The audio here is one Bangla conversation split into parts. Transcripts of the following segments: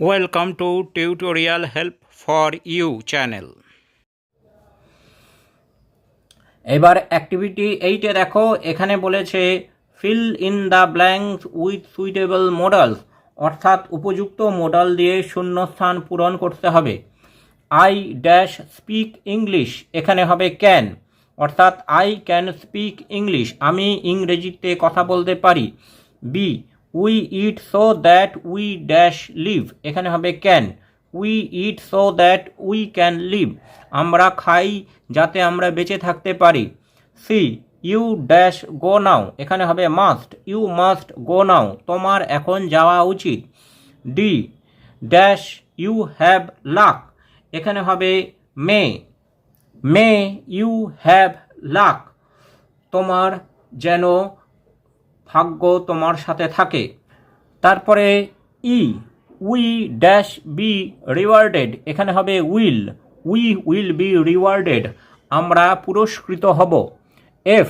Welcome to Tutorial Help for You channel. এবার অ্যাক্টিভিটি এইটে দেখো, এখানে বলেছে fill in the blanks with suitable models অর্থাৎ উপযুক্ত মডেল দিয়ে শূন্যস্থান পূরণ করতে হবে আই ড্যাশ স্পিক ইংলিশ এখানে হবে ক্যান অর্থাৎ আই ক্যান স্পিক ইংলিশ আমি ইংরেজিতে কথা বলতে পারি B we eat so that we dash live এখানে হবে can we eat so that we can live আমরা খাই যাতে আমরা বেঁচে থাকতে পারি। C you dash go now এখানে হবে must you must go now তোমার এখন যাওয়া উচিত। D dash you have luck এখানে হবে may may you have luck তোমার যেন ভাগ্য তোমার সাথে থাকে। তারপরে E, we dash be rewarded. এখানে হবে will. We will be rewarded. আমরা পুরস্কৃত হব। F,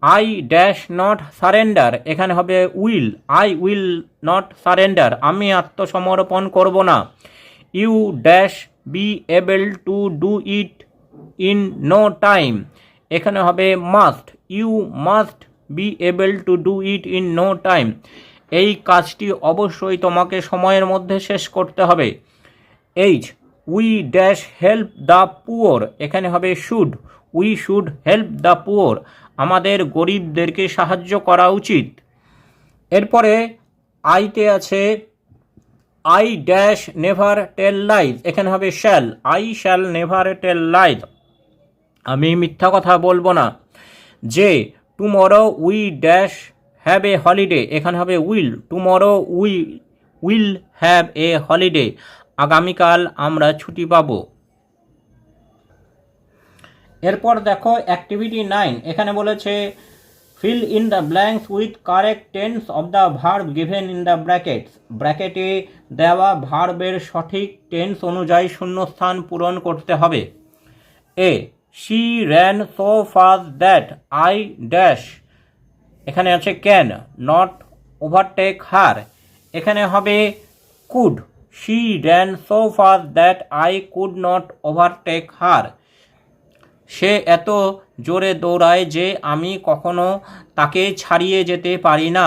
I dash not surrender. এখানে হবে will. I will not surrender. আমি আত্মসমর্পণ করব না। You dash be able to do it in no time. এখানে হবে must. You must be able to do it in no time এই কাজটি অবশ্যই তোমাকে সময়ের মধ্যে শেষ করতে হবে। H we dash help the poor এখানে হবে should we should help the poor আমাদের গরিবদেরকে সাহায্য করা উচিত। এরপরে আইতে আছে I dash never tell lies এখানে হবে shall I shall never tell lies আমি মিথ্যা কথা বলব না। J tomorrow we dash have a holiday এখানে হবে will tomorrow we will have a holiday আগামীকাল আমরা ছুটি পাবো। এরপর দেখো অ্যাক্টিভিটি নাইন এখানে বলেছে fill in the blanks with correct tense of the verb given in the brackets ব্র্যাকেটে দেওয়া ভার্বের সঠিক টেন্স অনুযায়ী শূন্যস্থান পূরণ করতে হবে। A she ran so fast that I dash এখানে আছে ক্যান নট ওভারটেক হার এখানে হবে could she ran so fast that I could not overtake her সে এত জোরে দৌড়ায় যে আমি কখনো তাকে ছাড়িয়ে যেতে পারি না।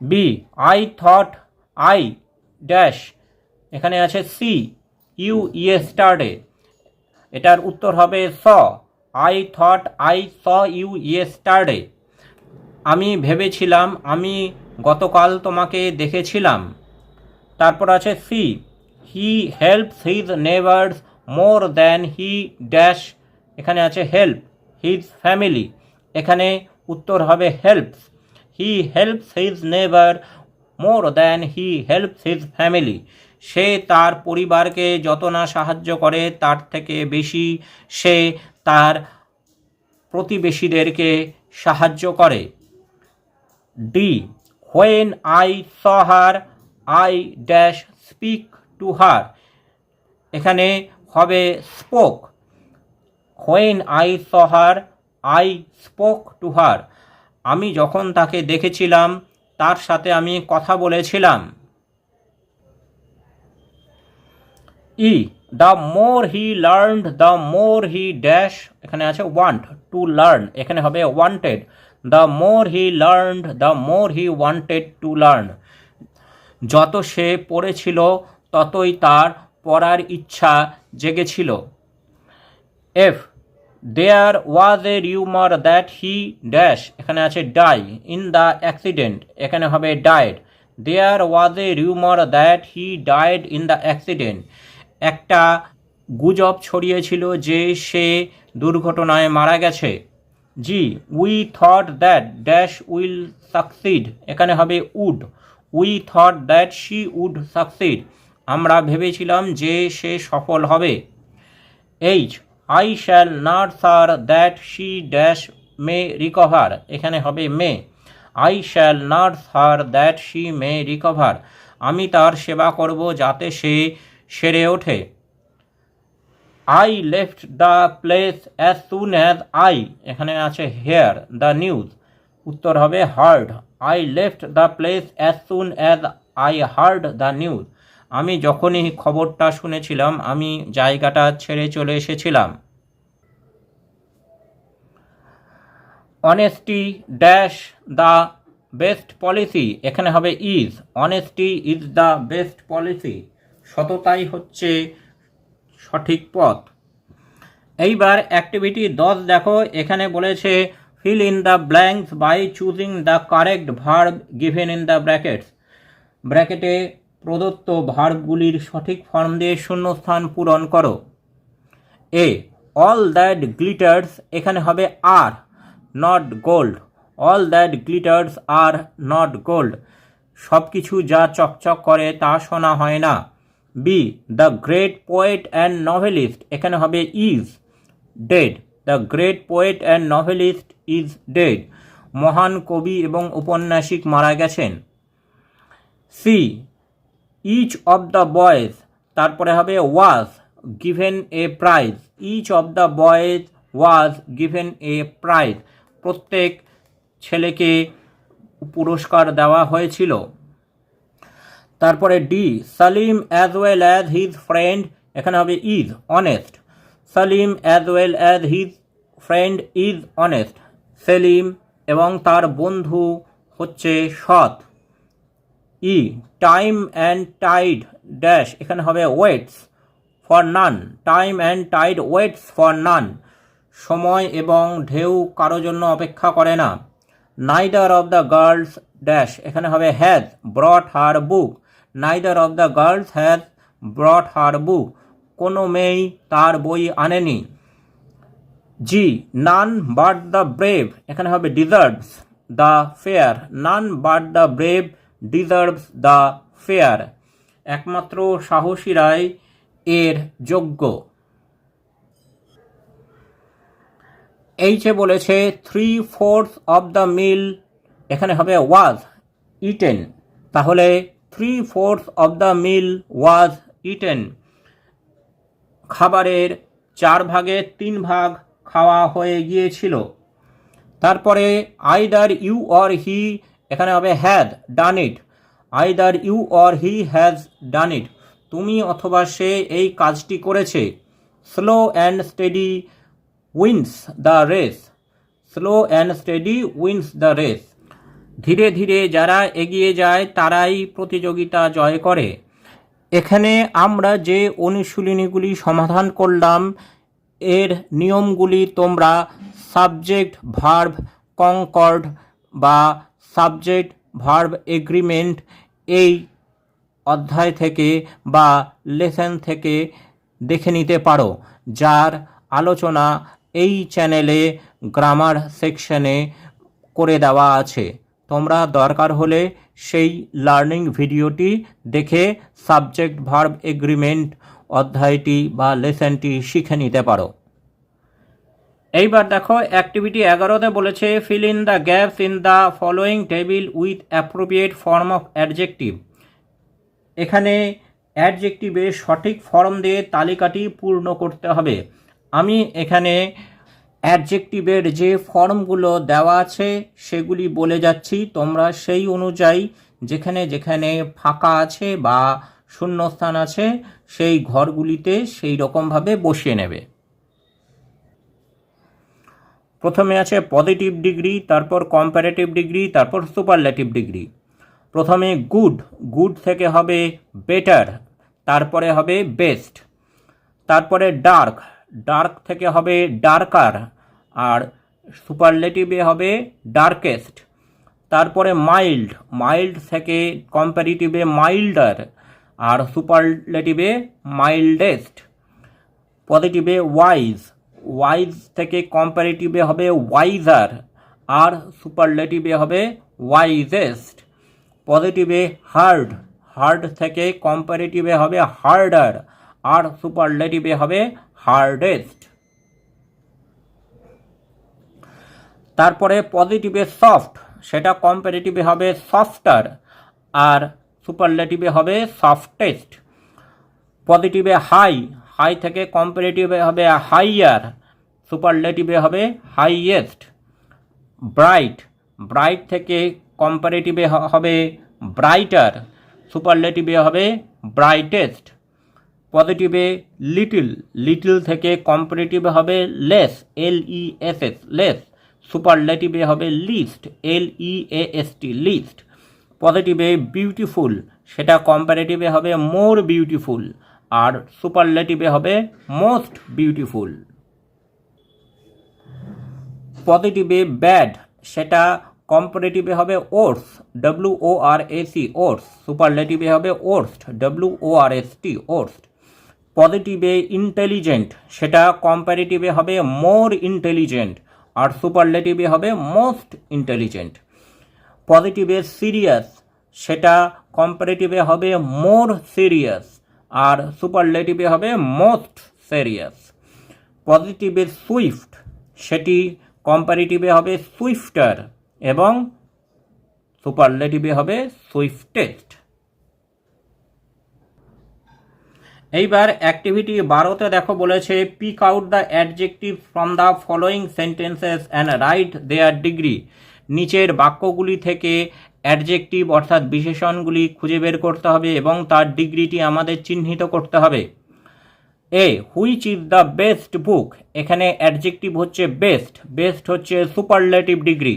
B I thought I dash এখানে আছে সি ইউ ইয়েস্টারডে এটার উত্তর হবে saw. I thought I saw you yesterday আমি ভেবেছিলাম, আমি গতকাল তোমাকে দেখেছিলাম। তারপর আছে C he helps his neighbours more than he dash এখানে আছে হেল্প হিজ ফ্যামিলি এখানে উত্তর হবে helps he helps his neighbours more than he helps his family সে তার পরিবারকে যত না সাহায্য করে, তার থেকে বেশি সে তার প্রতিবেশীদেরকে সাহায্য করে। D, when I saw her, I dash speak to her. এখানে হবে spoke. When I saw her, I spoke to her. আমি যখন তাকে দেখেছিলাম, তার সাথে আমি কথা বলেছিলাম। E the more he learned the more he dash এখানে আছে ওয়ান্ট টু লার্ন এখানে হবে wanted the more he learned the more he wanted to learn যত সে পড়েছিল, ততই তার পড়ার ইচ্ছা জেগেছিল। F there was A rumour that he dash এখানে আছে ডাই ইন দ্য অ্যাক্সিডেন্ট এখানে হবে died there was A rumour that he died in the accident একটা গুজব ছড়িয়েছিল যে সে দুর্ঘটনায় মারা গেছে। G we thought that dash will succeed এখানে হবে would we thought that she would succeed আমরা ভেবেছিলাম যে সে সফল হবে। H I shall not her that she dash may recover এখানে হবে may. I shall not her that she may recover আমি তার সেবা করব যাতে সে সেরে ওঠে। I left the place as soon as I এখানে আছে হেয়ার দ্য নিউজ উত্তর হবে heard I left the place as soon as I heard the news আমি যখনই খবরটা শুনেছিলাম, আমি জায়গাটা ছেড়ে চলে এসেছিলাম। Honesty dash the best policy এখানে হবে is honesty is the best policy সততাই হচ্ছে সঠিক পথ। এইবার অ্যাক্টিভিটি দশ দেখো, এখানে বলেছে fill in the blanks by choosing the correct verb given in the brackets ব্র্যাকেটে প্রদত্ত ভার্বগুলির সঠিক ফর্ম দিয়ে শূন্যস্থান পূরণ করো। এ অল দ্যাট গ্লিটার্স এখানে হবে are not gold all that glitters are not gold সব কিছু যা চকচক করে তা শোনা হয় না। B the great poet and novelist এখানে হবে is dead the great poet and novelist is dead মহান কবি এবং ঔপন্যাসিক মারা গেছেন। C each of the boys তারপরে হবে was given a prize each of the boys was given a prize প্রত্যেক ছেলেকে পুরস্কার দেওয়া হয়েছিল। তারপরে D, Salim as well as his friend এখানে হবে is honest Salim as well as his friend is honest Selim এবং তার বন্ধু হচ্ছে সৎ। E time and tide dash এখানে হবে waits for none time and tide waits for none সময় এবং ঢেউ কারও জন্য অপেক্ষা করে না। Neither of the girls dash এখানে হবে has brought her book neither of the girls has brought her book কোনো মেয়েই তার বই আনেনি। G none but the brave এখানে হবে deserves the fair none but the brave deserves the fair একমাত্র সাহসীরাই এর যোগ্য। এইচে বলেছে three fourth of the meal এখানে হবে ওয়াজ ইটেন তাহলে three fourth of the meal was eaten খাবারের চার ভাগের তিন ভাগ খাওয়া হয়ে গিয়েছিল। তারপরে, আইদার ইউ অর হি এখানে হবে had done it. Either you or he has done it. তুমি অথবা সে এই কাজটি করেছে। Slow and steady wins the race. Slow and steady wins the race. ধীরে ধীরে যারা এগিয়ে যায়, তারাই প্রতিযোগিতা জয় করে। এখানে আমরা যে অনুশীলনীগুলি সমাধান করলাম, এর নিয়মগুলি তোমরা সাবজেক্ট ভার্ভ কনকর্ড বা সাবজেক্ট ভার্ভ এগ্রিমেন্ট এই অধ্যায় থেকে বা লেসেন থেকে দেখে নিতে পারো, যার আলোচনা এই চ্যানেলে গ্রামার সেকশনে করে দেওয়া আছে। তোমরা দরকার হলে সেই লার্নিং ভিডিওটি দেখে সাবজেক্ট ভার্ব এগ্রিমেন্ট অধ্যায়টি বা লেসনটি শিখে নিতে পারো। এইবার দেখো, অ্যাক্টিভিটি এগারোতে বলেছে fill in the gaps in the following table with appropriate form of adjective এখানে অ্যাডজেক্টিভে সঠিক ফর্ম দিয়ে তালিকাটি পূর্ণ করতে হবে। আমি এখানে অ্যাডজেক্টিভের যে ফর্মগুলো দেওয়া আছে সেগুলি বলে যাচ্ছি। তোমরা সেই অনুযায়ী যেখানে যেখানে ফাঁকা আছে বা শূন্যস্থান আছে সেই ঘরগুলিতে সেই রকমভাবে বসিয়ে নেবে। প্রথমে আছে পজিটিভ ডিগ্রি, তারপর কম্পারেটিভ ডিগ্রি, তারপর সুপারলেটিভ ডিগ্রি। প্রথমে গুড গুড থেকে হবে বেটার, তারপরে হবে বেস্ট, তারপরে ডার্ক ডার্ক থেকে হবে ডার্কার আর সুপারলেটিভে হবে ডার্কেস্ট। তারপরে মাইল্ড মাইল্ড থেকে কম্পারিটিভে মাইল্ডার আর সুপারলেটিভে মাইল্ডেস্ট। পজিটিভে ওয়াইজ ওয়াইজ থেকে কম্পারেটিভে হবে ওয়াইজার আর সুপারলেটিভে হবে ওয়াইজেস্ট। পজিটিভে হার্ড হার্ড থেকে কম্পারেটিভে হবে হার্ডার আর সুপারলেটিভে হবে হার্ডেস্ট তারপরে পজিটিভে সফট সেটা কম্পারেটিভে হবে সফটার আর সুপারলেটিভে হবে সফটেস্ট পজিটিভে হাই হাই থেকে কম্পারেটিভে হবে হাইয়ার সুপারলেটিভে হবে হাইয়েস্ট ব্রাইট ব্রাইট থেকে কম্পারেটিভে হবে ব্রাইটার সুপারলেটিভে হবে ব্রাইটেস্ট পজিটিভে লিটল লিটল থেকে কম্পারেটিভে হবে less L E S S less সুপারলেটিভে হবে least L E S T least পজিটিভে beautiful সেটা কম্পারেটিভে হবে মোর বিউটিফুল আর সুপারলেটিভে হবে মোস্ট বিউটিফুল পজিটিভে ব্যাড সেটা কম্পারেটিভে হবে ওর্স W O R A C worse সুপারলেটিভে হবে worst W O R S T worst পজিটিভে intelligent সেটা কম্পারেটিভে হবে মোর ইন্টেলিজেন্ট আর সুপারলেটিভে হবে মোস্ট ইন্টেলিজেন্ট পজিটিভে সিরিয়াস সেটা কম্পারেটিভে হবে মোর সিরিয়াস আর সুপারলেটিভে হবে মোস্ট সিরিয়াস পজিটিভে সুইফট সেটি কম্পারেটিভে হবে সুইফটার এবং সুপারলেটিভে হবে সুইফটেস্ট এইবার অ্যাক্টিভিটি বারোতে দেখো বলেছে pick out the adjective from the following sentences and write their degree নিচের বাক্যগুলি থেকে অ্যাডজেক্টিভ অর্থাৎ বিশেষণগুলি খুঁজে বের করতে হবে এবং তার ডিগ্রিটি আমাদের চিহ্নিত করতে হবে। A which is the best book এখানে অ্যাডজেক্টিভ হচ্ছে বেস্ট বেস্ট হচ্ছে superlative degree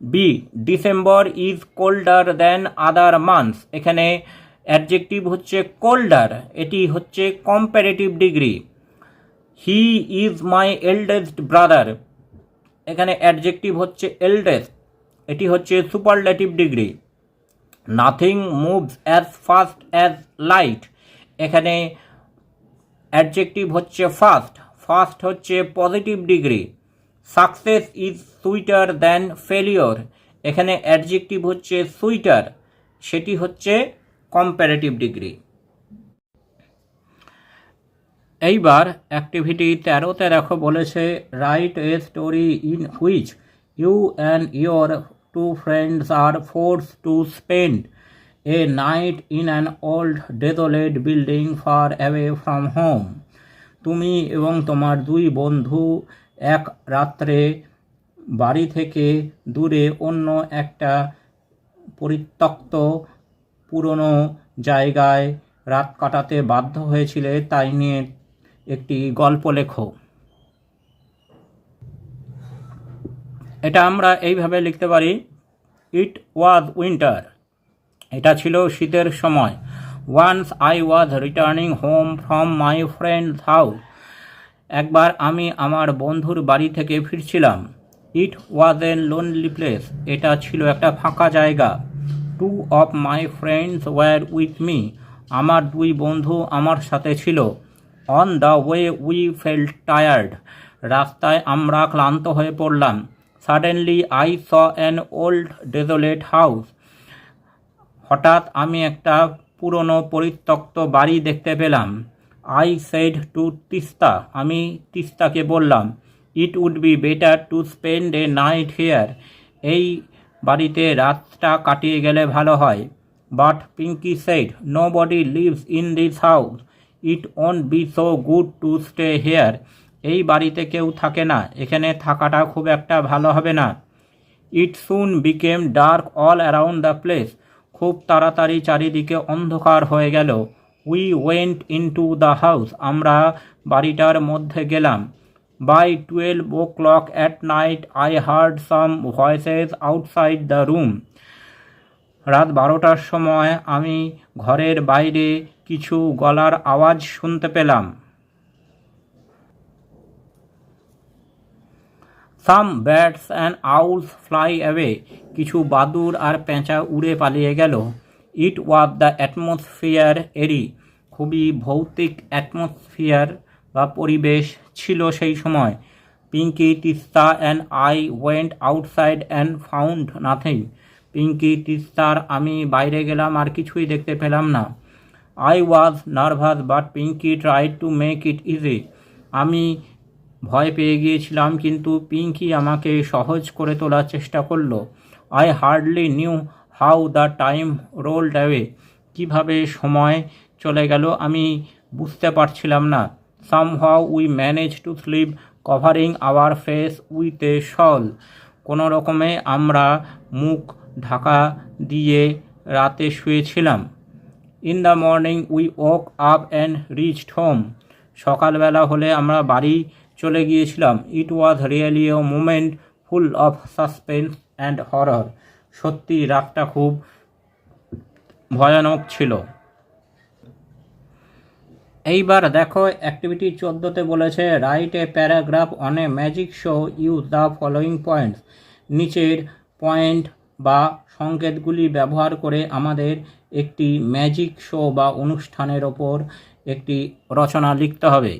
B December is colder than other months এখানে অ্যাডজেক্টিভ হচ্ছে কোল্ডার এটি হচ্ছে comparative degree he is my eldest brother এখানে অ্যাডজেক্টিভ হচ্ছে এল্ডেস্ট এটি হচ্ছে superlative degree nothing moves as fast as light এখানে অ্যাডজেক্টিভ হচ্ছে ফাস্ট ফাস্ট হচ্ছে positive degree success is sweeter than failure এখানে অ্যাডজেক্টিভ হচ্ছে সুইটার সেটি হচ্ছে কম্পারেটিভ ডিগ্রি এইবার অ্যাক্টিভিটি তেরোতে দেখো বলেছে write a story in which you and your two friends are forced to spend a night in an old desolate building far away from home তুমি এবং তোমার দুই বন্ধু এক রাত্রে বাড়ি থেকে দূরে অন্য একটা পরিত্যক্ত পুরনো জায়গায় রাত কাটাতে বাধ্য হয়েছিলে, তাই নিয়ে একটি গল্প লেখো। এটা আমরা এইভাবে লিখতে পারি ইট ওয়াজ উইন্টার এটা ছিল শীতের সময়। Once I was returning home from my friend's house একবার আমি আমার বন্ধুর বাড়ি থেকে ফিরছিলাম। ইট ওয়াজ এ লোনলি প্লেস এটা ছিল একটা ফাঁকা জায়গা। Two of my friends were with me আমার দুই বন্ধু আমার সাথে ছিল। On the way we fell tired রাস্তায় আমরা ক্লান্ত হয়ে পড়লাম। Suddenly I saw an old desolate house হঠাৎ আমি একটা পুরনো, পরিত্যক্ত বাড়ি দেখতে পেলাম। আই সেড টু তিস্তা, আমি তিস্তাকে বললাম it would be better to spend a night here এই বাড়িতে রাতটা কাটিয়ে গেলে ভালো হয়। But Pinky said nobody lives in this house it won't be so good to stay here এই বাড়িতে কেউ থাকে না। এখানে থাকাটা খুব একটা ভালো হবে না। It soon became dark all around the place খুব তাড়াতাড়ি চারিদিকে অন্ধকার হয়ে গেল। We went into the house আমরা বাড়িটার মধ্যে গেলাম। Twelve o'clock at night I heard some voices outside the room রাত বারোটার সময় আমি ঘরের বাইরে কিছু গলার আওয়াজ শুনতে পেলাম। Some bats and owls fly away কিছু বাদুর আর পেঁচা উড়ে পালিয়ে গেল। ইট ওয়াজ দ্য অ্যাটমসফিয়ার এরি খুবই ভৌতিক অ্যাটমসফিয়ার বা পরিবেশ ছিল সেই সময়। Pinky Tista and I went outside and found nothing Pinky তিস্তার, আমি বাইরে গেলাম আর কিছুই দেখতে পেলাম না। I was nervous but Pinky tried to make it easy আমি ভয় পেয়ে গিয়েছিলাম, কিন্তু পিঙ্কি আমাকে সহজ করে তোলার চেষ্টা করল। I hardly knew how the time roll away কীভাবে সময় চলে গেল আমি বুঝতে পারছিলাম না। Somehow we manage to sleep covering our face with a shawl কোনো রকমে আমরা মুখ ঢাকা দিয়ে রাতে শুয়েছিলাম। In the morning we woke up and reached home সকালবেলা হলে আমরা বাড়ি চলে গিয়েছিলাম। It was really a moment full of suspense and horror সত্যি রাতটা খুব ভয়ানক ছিল। এইবার দেখো অ্যাক্টিভিটি চোদ্দোতে বলেছে write a paragraph on a magic show use the following points নিচের পয়েন্ট বা সংকেতগুলি ব্যবহার করে আমাদের একটি ম্যাজিক শো বা অনুষ্ঠানের ওপর একটি রচনা লিখতে হবে।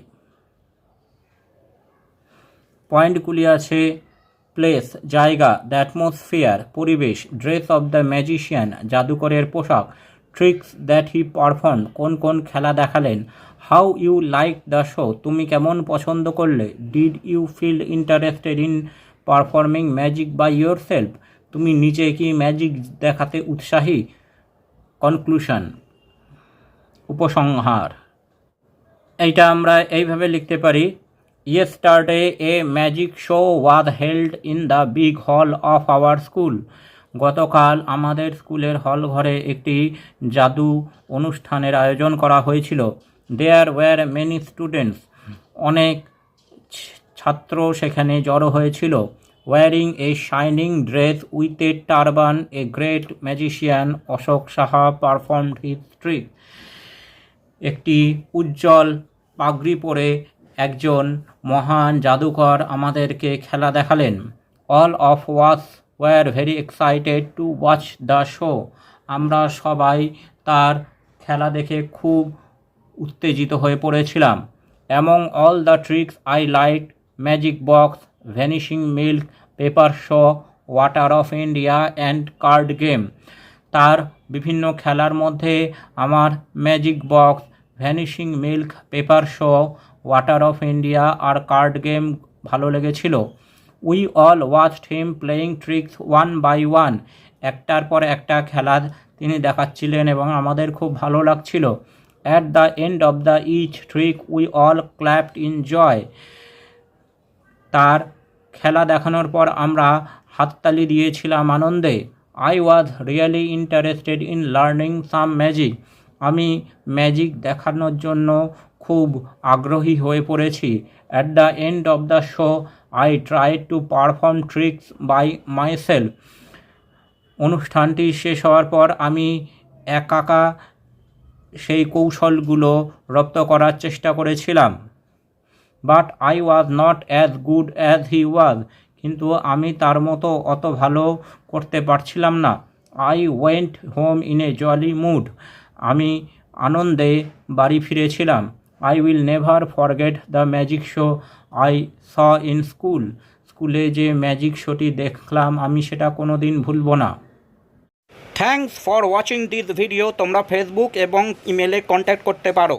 পয়েন্টগুলি আছে প্লেস জায়গা দ্য অ্যাটমসফিয়ার পরিবেশ ড্রেস অফ দ্য ম্যাজিশিয়ান জাদুকরের পোশাক। ট্রিক্স দ্যাট হি পারফর্ম কোন কোন খেলা দেখালেন how you like the show তুমি কেমন পছন্দ করলে did you feel interested in performing magic by yourself তুমি নিজে কি ম্যাজিক দেখাতে উৎসাহী কনক্লুশন উপসংহার। এইটা আমরা এইভাবে লিখতে পারি yesterday a magic show was held in the big hall of our school গতকাল আমাদের স্কুলের হল ঘরে একটি জাদু অনুষ্ঠানের আয়োজন করা হয়েছিল। দেয়ার ওয়ার মেনি স্টুডেন্টস অনেক ছাত্র সেখানে জড়ো হয়েছিল। Wearing a shining dress with a turban a great magician Ashok Saha performed his trick একটি উজ্জ্বল পাগড়ি পরে একজন মহান জাদুকর আমাদেরকে খেলা দেখালেন। All of us were very excited to watch the show আমরা সবাই তার খেলা দেখে খুব উত্তেজিত হয়ে পড়েছিলাম। Among all the tricks I like magic box vanishing milk paper show water of India and card game তার বিভিন্ন খেলার মধ্যে আমার magic box vanishing milk paper show water of India R card game ভালো লেগেছিল। We all watched him playing tricks one by one একটার পর একটা খেলা তিনি দেখাচ্ছিলেন এবং আমাদের খুব ভালো লাগছিল। At the end of the each trick we all clapped in joy তার খেলা দেখানোর পর আমরা হাততালি দিয়েছিলাম আনন্দে। I was really interested in learning some magic আমি ম্যাজিক দেখানোর জন্য খুব আগ্রহী হয়ে পড়েছি। At the end of the show I try to perform tricks by myself অনুষ্ঠানটি শেষ হওয়ার পর আমি একাকা সেই কৌশলগুলো রপ্ত করার চেষ্টা করেছিলাম। But I was not as good as he was কিন্তু আমি তার মতো অত ভালো করতে পারছিলাম না। I went home in a jolly mood আমি আনন্দে বাড়ি ফিরেছিলাম। I will never forget the magic show I saw in school স্কুলে যে ম্যাজিক শোটি দেখলাম, আমি সেটা কোনো দিন ভুলব না। Thanks for watching this video তোমরা ফেসবুক এবং ইমেলে কন্ট্যাক্ট করতে পারো।